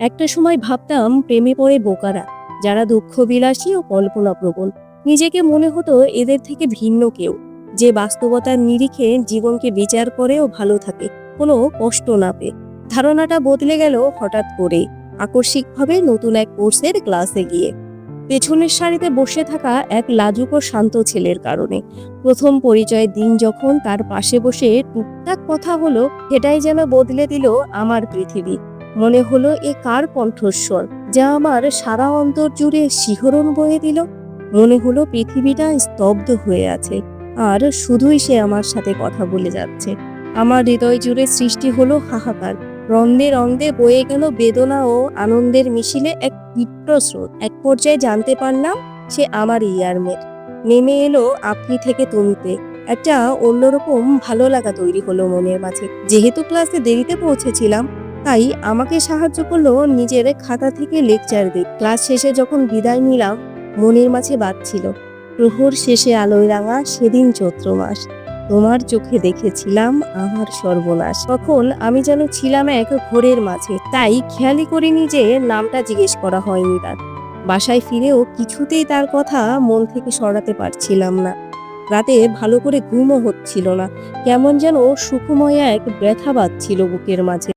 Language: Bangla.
একটা সময় ভাবতাম প্রেমে পড়ে বোকারা, যারা দুঃখ বিলাসী ও কল্পনাপ্রবণ। নিজেকে মনে হতো এদের থেকে ভিন্ন কেউ, যে বাস্তবতার নিরিখে জীবনকে বিচার করে ও ভালো থাকে, কোনো কষ্ট না পেয়ে। ধারণাটা বদলে গেল হঠাৎ করে আকস্মিকভাবে নতুন এক কোর্সের ক্লাসে গিয়ে। পেছনের সারিতে বসে থাকা এক লাজুক ও শান্ত ছেলের কারণে, প্রথম পরিচয়ের দিন যখন তার পাশে বসে টুকটাক কথা হলো, সেটাই যেন বদলে দিল আমার পৃথিবী। মনে হলো এ কার কণ্ঠস্বর, যা আমার সারা অন্তর জুড়ে শিহরণ বয়ে দিল। মনে হলো পৃথিবীটা স্তব্ধ হয়ে আছে, আর শুধুই সে আমার সাথে কথা বলে যাচ্ছে। আমার হৃদয় জুড়ে সৃষ্টি হলো হাহাকার রন্দে রন্দে বয়ে গেল বেদনা ও আনন্দের মিছিলে এক তীব্র স্রোত। এক পর্যায়ে জানতে পারলাম, সে আমার ইয়ারমেট নেমে এলো আপনি থেকে তুমিতে। একটা অন্যরকম ভালো লাগা তৈরি হলো মনের মাঝে। যেহেতু ক্লাসে দেরিতে পৌঁছেছিলাম তাই আমাকে সাহায্য করল নিজের খাতা থেকে লেকচার দিক ক্লাস শেষে যখন বিদায় নিলাম, মনের মাঝে বাজছিল প্রহর শেষে আলোয় রাঙা সেদিন চৈত্র মাস। তোমার চোখে দেখেছিলাম আমার সর্বনাশ। তখন আমি যেন ছিলাম এক ঘোরের মাঝে। তাই খেয়ালি করিনি যে নামটা জিজ্ঞেস করা হয়নি তার। বাসায় ফিরেও কিছুতেই তার কথা মন থেকে সরাতে পারছিলাম না। রাতে ভালো করে ঘুমও হচ্ছিল না। কেমন যেন সুখময় এক ব্যথা বাজছিল বুকের মাঝে।